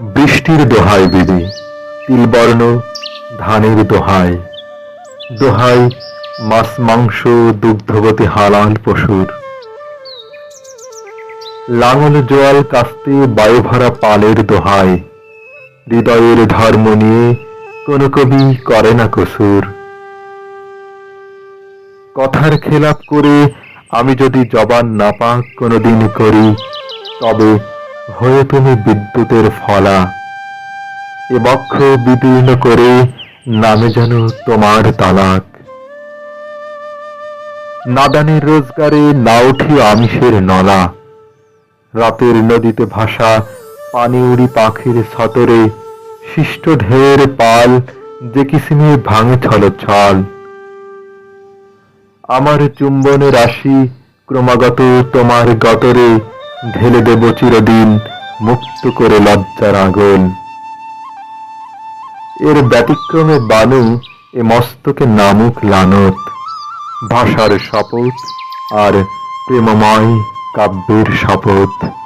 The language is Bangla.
বৃষ্টির দোহাই বিবি তিলবর্ণ ধানের দোহাই। দোহাই মাছ, মাংস দুগ্ধবতী হালাল পশুর। লাঙল, জোয়াল, কাস্তে বায়ু ভরা পালের দোহাই। হৃদয়ের ধর্ম নিয়ে কোন কবি করে না কসুর। কথার খেলাপ করে আমি যদি জবান না পাক কোনোদিন করি, তবে হয়ে তুমি বিদ্যুতের ফলা। এ বক্ষ বিদীর্ণ করে নামে যেন তোমার তালাক। নাদানের রোজগারে না উঠি আমিষের নলা। রাতের নদীতে ভাসা পানি উড়ি পাখির সতরে শিষ্ট ঢের পাল যে কিসিমে ভাঙে ছল ছল। আমার চুম্বনে রাশি ক্রমাগত তোমার গতরে ঢেলে দেব চিরদিন মুক্ত করে লজ্জার আগুন। এর ব্যতিক্রমে বানু এ মস্তকে নামুক লানত, ভাষার শপথ আর প্রেমময় কাব্যের শপথ।